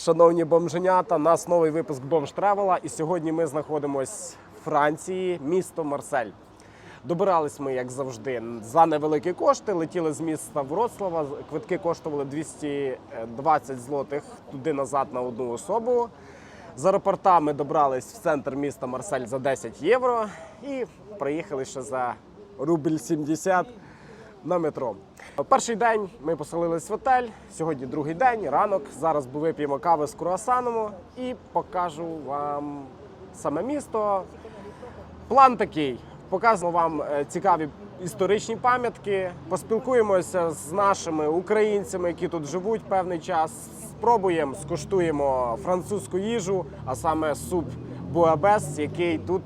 Шановні бомженята, нас новий випуск Бомж Тревела. І сьогодні ми знаходимось в Франції, місто Марсель. Добирались ми, як завжди, за невеликі кошти. Летіли з міста Вроцлава. Квитки коштували 220 злотих туди-назад на одну особу. З аеропорта ми добрались в центр міста Марсель за 10 євро і приїхали ще за рубль 70 на метро. Перший день ми поселились в отель. Сьогодні другий день, ранок. Зараз вип'ємо кави з круасаном і покажу вам саме місто. План такий: показуємо вам е, цікаві історичні пам'ятки, поспілкуємося з нашими українцями, які тут живуть певний час. Спробуємо, скуштуємо французьку їжу, а саме суп буабес, який тут,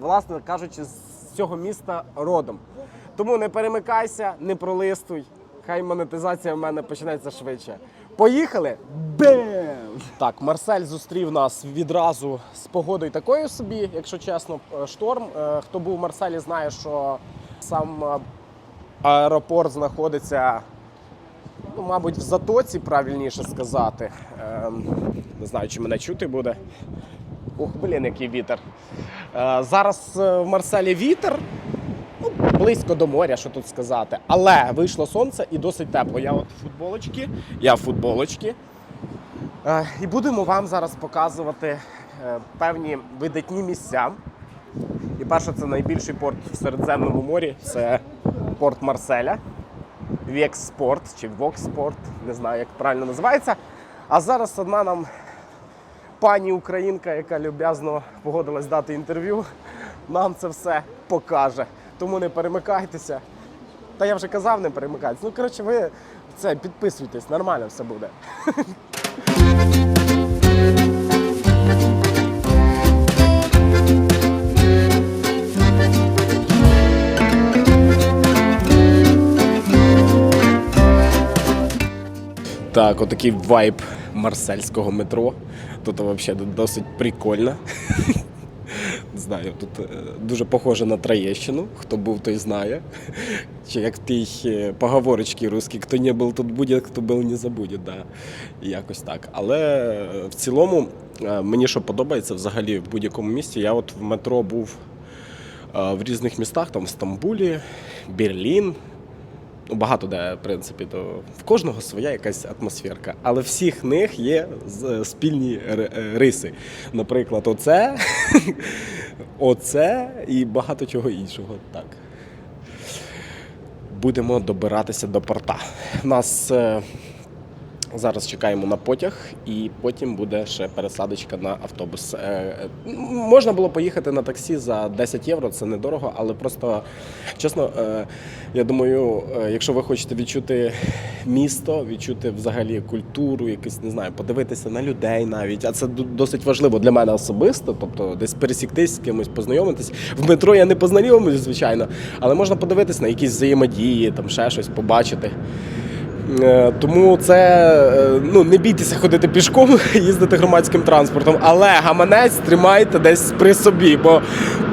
власне кажучи, з цього міста родом. Тому не перемикайся, не пролистуй. Хай монетизація в мене почнеться швидше. Поїхали! Бем! Так, Марсель зустрів нас відразу з погодою такою собі, якщо чесно, е, шторм. Е, Хто був в Марселі, знає, що сам е, аеропорт знаходиться, ну, мабуть, в затоці, правильніше сказати. Ем, Не знаю, чи мене чути буде. Ух, блін, який вітер. Зараз в Марселі вітер. Ну, близько до моря, що тут сказати. Але вийшло сонце і досить тепло. Я от в я в футболочці. Е, і будемо вам зараз показувати е, певні видатні місця. І перше, це найбільший порт в Середземному морі це порт Марселя. Векспорт чи Вокспорт, не знаю, як правильно називається. А зараз одна нам пані українка, яка люб'язно погодилась дати інтерв'ю, нам це все покаже. Тому не перемикайтеся. Та я вже казав, не перемикайтеся. Ну, коротше, ви це підписуйтесь, нормально все буде. Так, отакий вайб марсельського метро. Тут взагалі досить прикольно. Знаю, тут е, дуже похоже на Троєщину. Хто був, той знає. Чи як в тій е, поговорочці русській, хто не був тут буде, хто був, не забуде. Да. Якось так. Але е, в цілому мені що подобається взагалі в будь-якому місті. Я от в метро був в різних містах, там в Стамбулі, Берлін. Ну, багато де, в принципі, то в кожного своя якась атмосферка. Але всіх них є спільні е, риси. Наприклад, оце, оце і багато чого іншого. Так. Будемо добиратися до порта. У нас е, зараз чекаємо на потяг, і потім буде ще пересадочка на автобус. Е, е, можна було поїхати на таксі за 10 євро, це недорого, але просто чесно, е, я думаю, якщо ви хочете відчути місто, відчути взагалі культуру, якусь не знаю, подивитися на людей навіть, а це досить важливо для мене особисто, тобто десь пересіктись з кимось, познайомитись. В метро я не познайомлюсь, звичайно, але можна подивитись на якісь взаємодії, там ще щось побачити. Е, Тому це е, ну не бійтеся ходити пішком, їздити громадським транспортом, але гаманець тримайте десь при собі, бо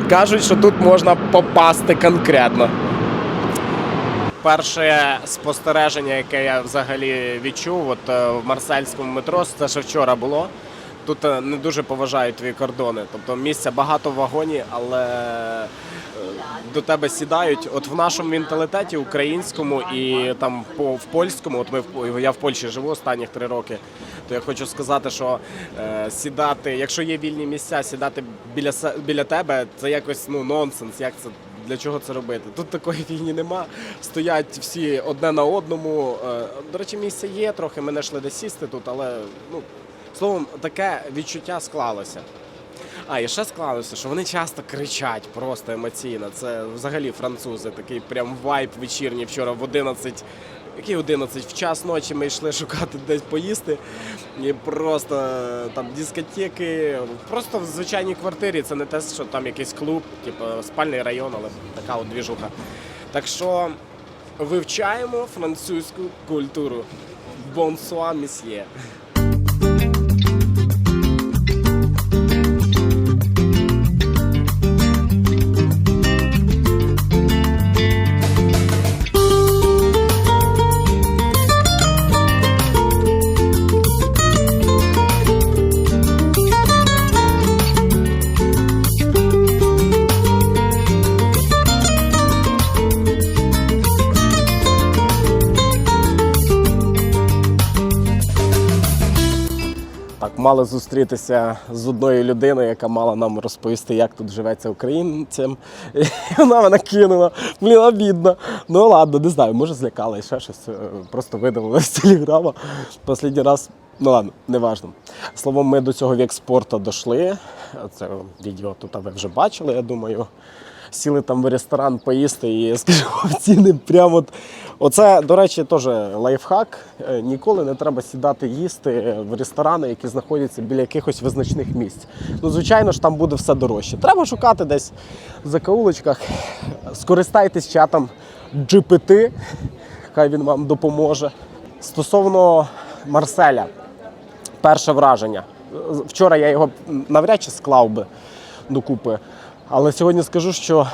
кажуть, що тут можна попасти конкретно. Перше спостереження, яке я взагалі відчув, от е, в марсельському метро, це ще вчора було. Тут е, не дуже поважають твої кордони. Тобто місця багато в вагоні, але е, до тебе сідають. От в нашому менталітеті українському і там по в польському, от ми я в Польщі живу останніх три роки. То я хочу сказати, що е, сідати, якщо є вільні місця, сідати біля біля тебе, це якось ну нонсенс. Як це для чого це робити? Тут такої війни нема. Стоять всі одне на одному. Е, До речі, місце є трохи. Ми знайшли де сісти тут, але ну словом, таке відчуття склалося. А, і ще склалося, що вони часто кричать просто емоційно. Це взагалі французи, такий прям вайб вечірній вчора в 11. Який 11? В час ночі ми йшли шукати десь поїсти. І просто е, там дискотеки. Просто в звичайній квартирі. Це не те, що там якийсь клуб, типу спальний район, але така от двіжуха. Так що вивчаємо французьку культуру. Бонсуа місьє. Мали зустрітися з одною людиною, яка мала нам розповісти, як тут живеться українцям. І вона мене кинула. Блін, обідно. Ну ладно, не знаю, може злякала і ще щось. е, Просто видалила з телеграма. Останній раз. Ну ладно, не важно. Словом, ми до цього вік спорту дійшли. Це відео тут ви вже бачили, я думаю. Сіли там в ресторан поїсти і скажу, ціни прямо. От... Оце, до речі, теж лайфхак. Е, Ніколи не треба сідати їсти в ресторани, які знаходяться біля якихось визначних місць. Ну, звичайно ж, там буде все дорожче. Треба шукати десь в закоулочках. Скористайтесь чатом GPT, хай він вам допоможе. Стосовно Марселя, перше враження. Вчора я його навряд чи склав би докупи. Але сьогодні скажу, що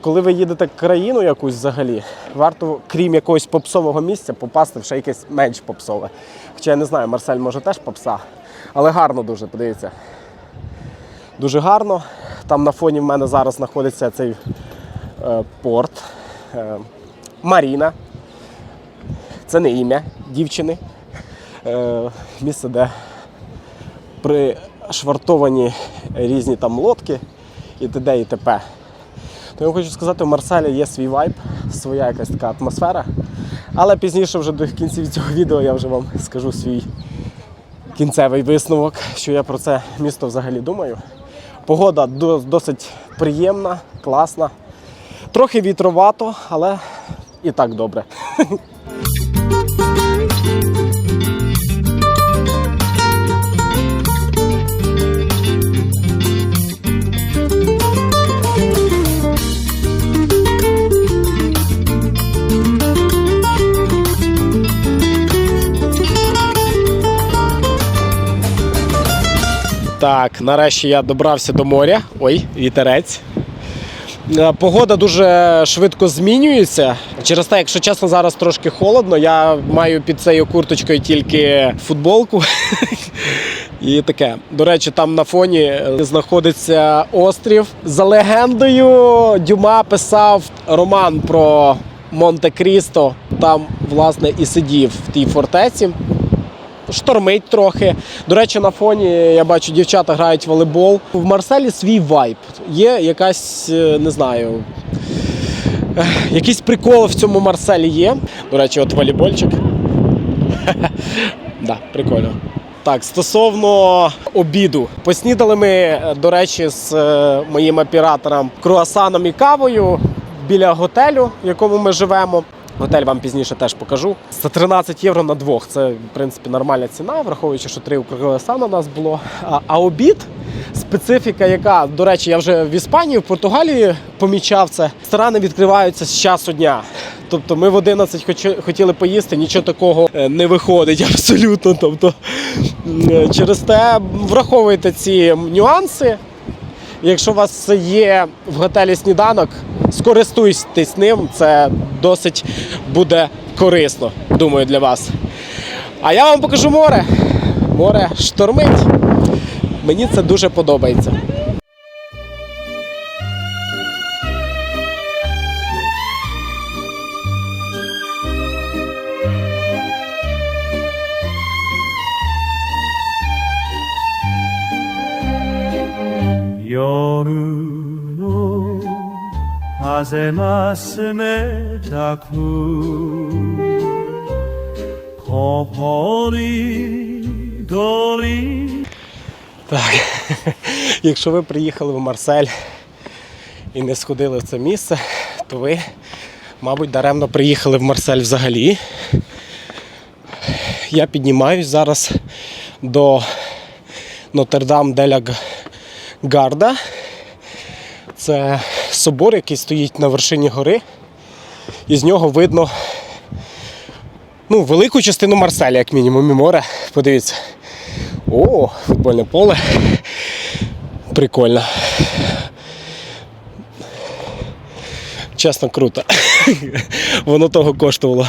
коли ви їдете в країну якусь взагалі, варто, крім якогось попсового місця, попасти в ще якесь менш попсове. Хоча я не знаю, Марсель може теж попса. Але гарно дуже, подивіться. Дуже гарно. Там на фоні в мене зараз знаходиться цей е, порт. Е, Маріна. Це не ім'я дівчини. Е, місце, де пришвартовані різні там лодки і т.д. і т.п. То я хочу сказати, у Марселі є свій вайб, своя якась така атмосфера. Але пізніше, вже до кінців цього відео, я вже вам скажу свій кінцевий висновок, що я про це місто взагалі думаю. Погода досить приємна, класна. Трохи вітровато, але і так добре. Так, нарешті я добрався до моря. Ой, вітерець. Е, Погода дуже швидко змінюється. Через те, якщо чесно, зараз трошки холодно. Я маю під цією курточкою тільки футболку. І таке. До речі, там на фоні е, знаходиться острів. За легендою, Дюма писав роман про Монте-Крісто. Там, власне, і сидів в тій фортеці штормить трохи. До речі, на фоні я бачу, дівчата грають в волейбол. В Марселі свій вайб. Є якась, е, не знаю, ех, якийсь прикол в цьому Марселі є. До речі, от волейбольчик. Да, прикольно. Так, стосовно обіду. Поснідали ми, е, до речі, з е, моїм оператором круасаном і кавою біля готелю, в якому ми живемо. Готель вам пізніше теж покажу. За 13 євро на двох. Це, в принципі, нормальна ціна, враховуючи, що три круасана у нас було. А, а обід специфіка, яка, до речі, я вже в Іспанії, в Португалії помічав це. Ресторани відкриваються з часу дня. Тобто ми в 11 хоч- хотіли поїсти, нічого такого е, не виходить абсолютно. Тобто, е, через те враховуйте ці нюанси. Якщо у вас є в готелі сніданок, скористуйтесь ним, це досить буде корисно, думаю, для вас. А я вам покажу море. Море штормить. Мені це дуже подобається. 風ますめたく小堀鳥 Так, якщо ви приїхали в Марсель і не сходили в це місце, то ви, мабуть, даремно приїхали в Марсель взагалі. Я піднімаюсь зараз до Нотр-Дам деля Гарда. Це собор, який стоїть на вершині гори, і з нього видно ну, велику частину Марселя, як мінімум, і море. Подивіться. О, футбольне поле. Прикольно. Чесно, круто. Воно того коштувало.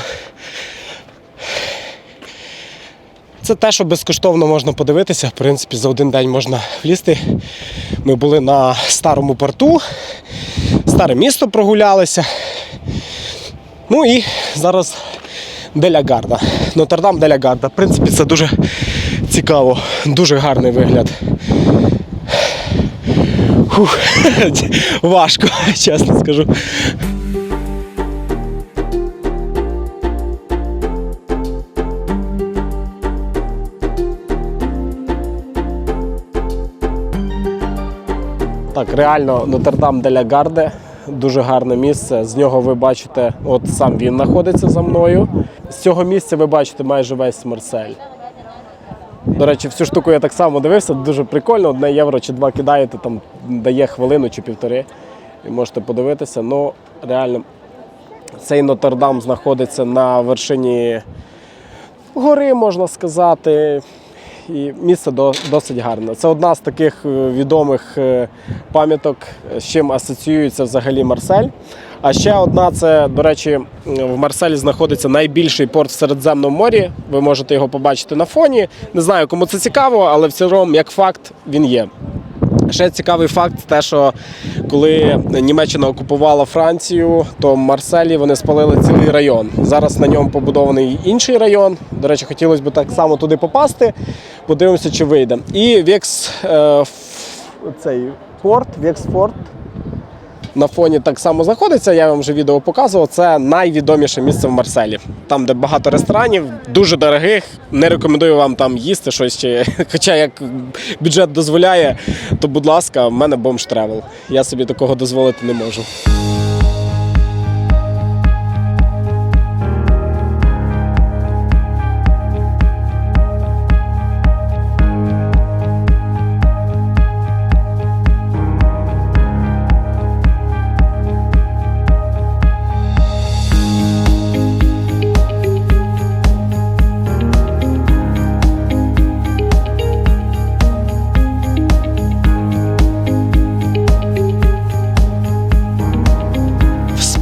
Це те, що безкоштовно можна подивитися. В принципі, за один день можна влізти. Ми були на старому порту, старе місто прогулялися. Ну і зараз Деля Гарда. Нотр-Дам Деля Гарда. В принципі, це дуже цікаво, дуже гарний вигляд. Фух, важко, чесно скажу. Так, реально Нотр-Дам де ля Гарде. Дуже гарне місце. З нього ви бачите, от сам він знаходиться за мною. З цього місця ви бачите майже весь Марсель. До речі, всю штуку я так само дивився, дуже прикольно. Одне євро чи два кидаєте, там дає хвилину чи півтори. І можете подивитися. Ну, реально, цей Нотр-Дам знаходиться на вершині гори, можна сказати. І місце до- досить гарне. Це одна з таких е, відомих е, пам'яток, з чим асоціюється взагалі Марсель. А ще одна це, до речі, в Марселі знаходиться найбільший порт в Середземному морі. Ви можете його побачити на фоні. Не знаю, кому це цікаво, але в цілому, як факт, він є. Ще цікавий факт, те, що коли Німеччина окупувала Францію, то в Марселі вони спалили цілий район. Зараз на ньому побудований інший район. До речі, хотілося б так само туди попасти. Подивимося, чи вийде. І Векс е, цей порт, Векспорт на фоні так само знаходиться. Я вам вже відео показував. Це найвідоміше місце в Марселі. Там, де багато ресторанів, дуже дорогих. Не рекомендую вам там їсти щось. Чи... Хоча як бюджет дозволяє, то будь ласка, в мене бомж тревел. Я собі такого дозволити не можу.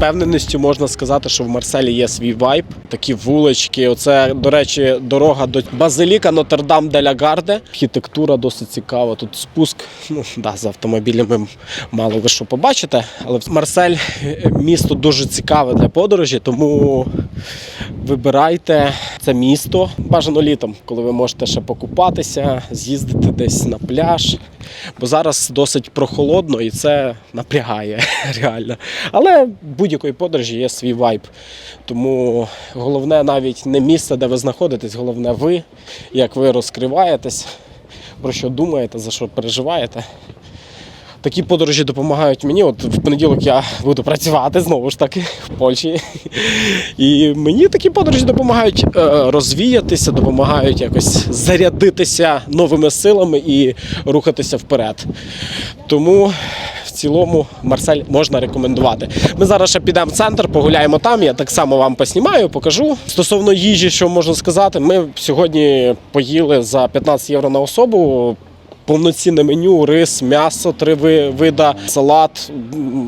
Впевненістю можна сказати, що в Марселі є свій вайб, такі вулички. Оце, до речі, дорога до базиліка Нотр-Дам де ля Гарде. Архітектура досить цікава. Тут спуск. Ну да, з автомобілями мало ви що побачите. Але Марсель е, місто дуже цікаве для подорожі, тому вибирайте це місто бажано літом, коли ви можете ще покупатися, з'їздити десь на пляж. Бо зараз досить прохолодно і це напрягає реально. Але будь-якої подорожі є свій вайб. Тому головне навіть не місце, де ви знаходитесь, головне ви, як ви розкриваєтесь, про що думаєте, за що переживаєте. Такі подорожі допомагають мені. От в понеділок я буду працювати знову ж таки в Польщі. І мені такі подорожі допомагають е, розвіятися, допомагають якось зарядитися новими силами і рухатися вперед. Тому в цілому Марсель можна рекомендувати. Ми зараз ще підемо в центр, погуляємо там. Я так само вам поснімаю, покажу. Стосовно їжі, що можна сказати, ми сьогодні поїли за 15 євро на особу. Повноцінне меню, рис, м'ясо, три вида, салат.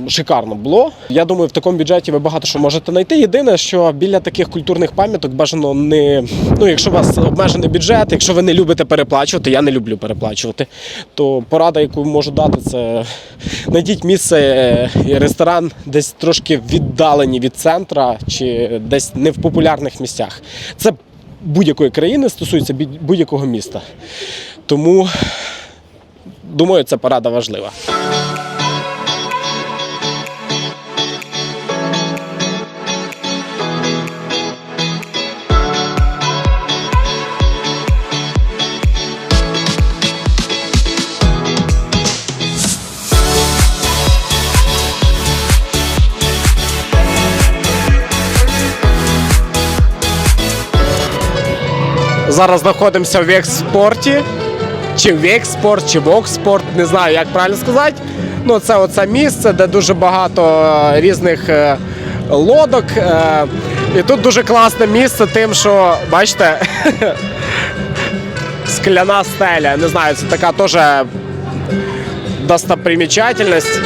Шикарно було. Я думаю, в такому бюджеті ви багато що можете знайти. Єдине, що біля таких культурних пам'яток бажано не. Ну, якщо у вас обмежений бюджет, якщо ви не любите переплачувати, я не люблю переплачувати, то порада, яку можу дати, це знайдіть місце е, і ресторан десь трошки віддалені від центра чи десь не в популярних місцях. Це будь-якої країни стосується будь-якого міста. Тому думаю, це порада важлива. Зараз знаходимося в експорті. Чи в експорт, чи в окспорт, не знаю, як правильно сказати. Ну, це оце місце, де дуже багато е, різних е, лодок. е, І тут дуже класне місце, тим, що, бачите, скляна стеля. Не знаю, це така теж достопримічательність.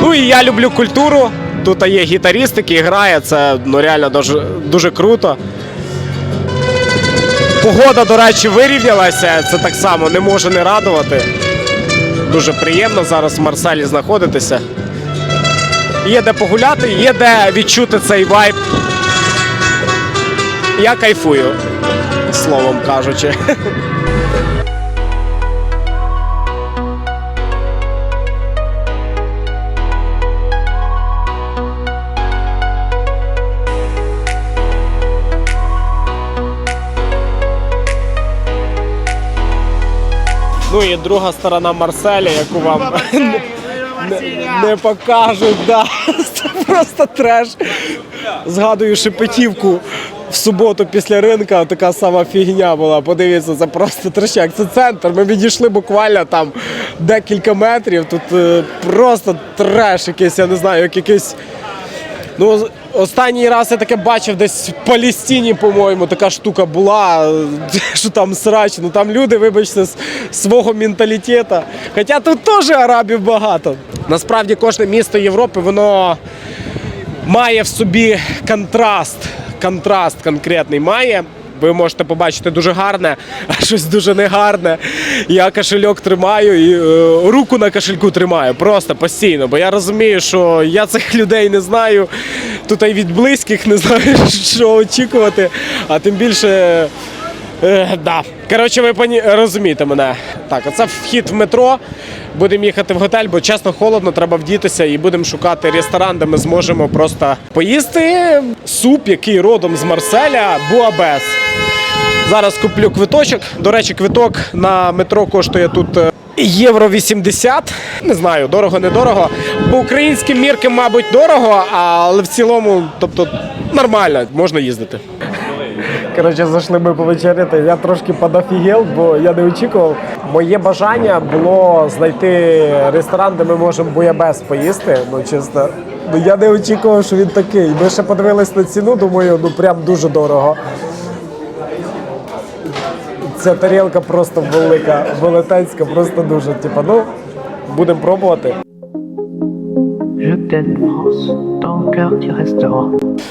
Ну і я люблю культуру. Тут є гітаріст, який грає, це ну, реально дуже, дуже круто. Погода, до речі, вирівнялася. Це так само не може не радувати. Дуже приємно зараз в Марселі знаходитися. Є де погуляти, є де відчути цей вайб. Я кайфую. словом кажучи. Ну і друга сторона Марселя, яку вам не, не покажуть. Да. Це просто треш. Згадую шепетівку в суботу після ринка, така сама фігня була. Подивіться, це просто трешак. Це центр. Ми відійшли буквально там декілька метрів. Тут е, просто треш якийсь, я не знаю, як якийсь. Ну, останній раз я таке бачив десь в Палістині, по-моєму, така штука була, що там срач. Ну там люди, вибачте, з свого менталітету. Хоча тут теж арабів багато. Насправді кожне місто Європи, воно має в собі контраст. Контраст конкретний має. Ви можете побачити дуже гарне, а щось дуже негарне. Я кошельок тримаю і е, руку на кошельку тримаю просто постійно. Бо я розумію, що я цих людей не знаю. Тут і від близьких не знаю, що очікувати. А тим більше. Е, да. Коротше, ви пані розумієте мене. Так, оце вхід в метро. Будемо їхати в готель, бо чесно холодно, треба вдітися і будемо шукати ресторан, де ми зможемо просто поїсти суп, який родом з Марселя, буабес. Зараз куплю квиточок. До речі, квиток на метро коштує тут е, євро 80. Не знаю, дорого, недорого. По українським міркам, мабуть, дорого, але в цілому, тобто, нормально, можна їздити. Коротше, зайшли ми повечеряти. Я трошки подафігел, бо я не очікував. Моє бажання було знайти ресторан, де ми можемо буябес поїсти. Ну, чесно, ну я не очікував, що він такий. Ми ще подивились на ціну, думаю, ну прям дуже дорого. Ця тарілка просто велика, велетенська, просто дуже. Типа, ну, будемо пробувати.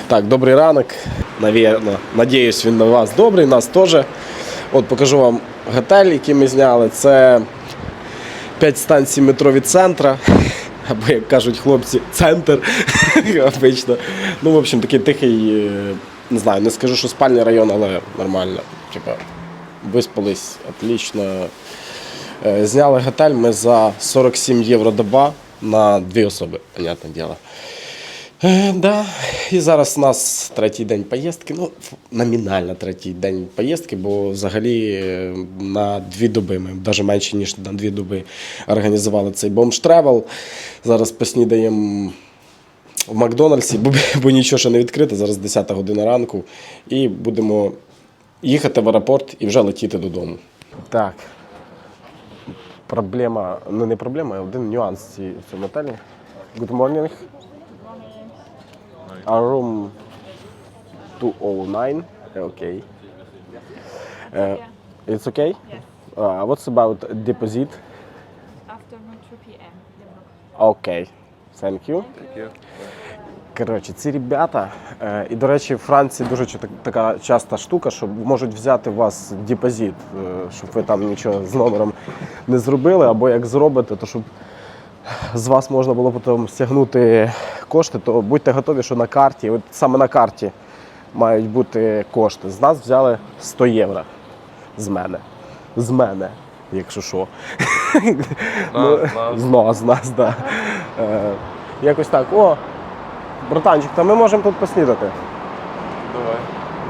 Так, добрий ранок. Навірно, надіюсь, він на вас добрий, нас теж. От покажу вам готель, який ми зняли. Це 5 станцій метро від центра. Або, як кажуть хлопці, центр. Обично. Ну, в общем, такий тихий, е, не знаю, не скажу, що спальний район, але нормально. Типа, виспались, отлично. Е, Зняли готель ми за 47 євро доба на дві особи, понятне діло. Е, да. І зараз у нас третій день поїздки. Ну, номінально третій день поїздки, бо взагалі е, на дві доби, ми навіть менше, ніж на дві доби організували цей бомж тревел. Зараз поснідаємо в Макдональдсі, бо, бо нічого ще не відкрите, зараз 10 година ранку. І будемо їхати в аеропорт і вже летіти додому. Так. Проблема, ну не проблема, а один нюанс ці- в цьому готелі. Good morning. Our room 209. Okay. Uh, it's okay? Uh, what's about deposit? afternoon 2 p.m. Окей. Thank you. Коротше, ці ребята, е, і до речі, в Франції дуже така часта штука, що можуть взяти у вас депозит, е, щоб ви там нічого з номером не зробили, або як зробите, то щоб з вас можна було потім стягнути кошти, то будьте готові, що на карті, от саме на карті мають бути кошти. З нас взяли 100 євро. З мене. З мене, якщо що. Ну, З нас, з нас, так. Е, Якось так. О, братанчик, та ми можемо тут поснідати. Давай.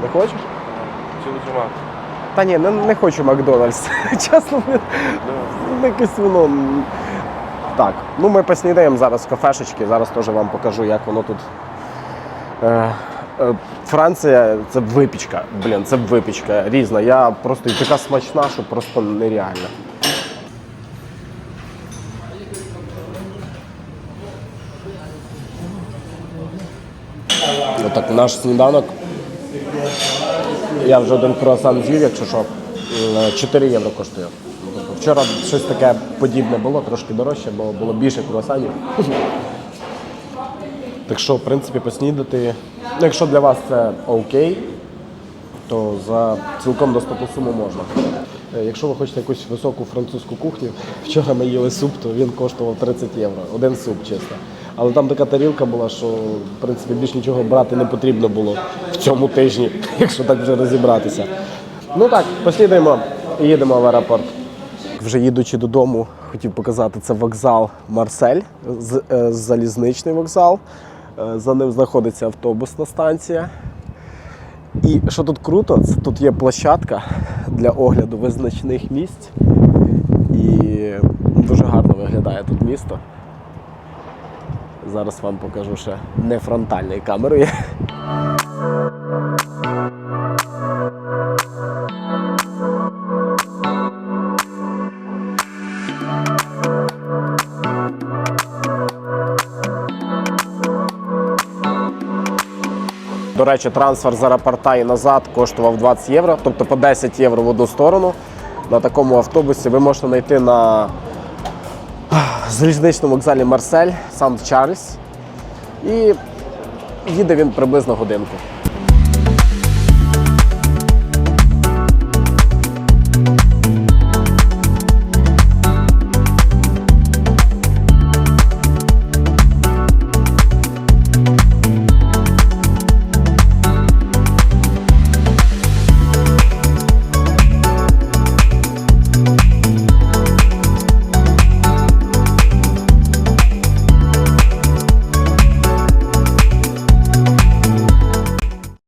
Не хочеш? Чи лучше? Та ні, не, не хочу Макдональдс. Чесно, не- ну, якось воно. Так, ну ми поснідаємо зараз в кафешечки, зараз теж вам покажу, як воно тут. Е, е, Франція це випічка. Блін, це випічка різна. Я просто і така смачна, що просто нереально. Отак, наш сніданок. Я вже один круасан з'їв, якщо що, е, 4 євро коштує. Вчора щось таке подібне було, трошки дорожче, бо було більше круасанів. Так що, в принципі, поснідати. Ну, якщо для вас це окей, то за цілком доступну суму можна. Е, Якщо ви хочете якусь високу французьку кухню, вчора ми їли суп, то він коштував 30 євро. Один суп, чисто. Але там така тарілка була, що в принципі більш нічого брати не потрібно було в цьому тижні, якщо так вже розібратися. Ну так, послідуємо і їдемо в аеропорт. Вже їдучи додому, хотів показати це вокзал Марсель, е, залізничний вокзал. Е, За ним знаходиться автобусна станція. І що тут круто, це тут є площадка для огляду визначних місць. І дуже гарно виглядає тут місто. Зараз вам покажу ще не фронтальною камерою. До речі, трансфер з аеропорта і назад коштував 20 євро, тобто по 10 євро в одну сторону. На такому автобусі ви можете знайти на залізничному вокзалі Марсель, Сант Чарльз. І їде він приблизно годинку.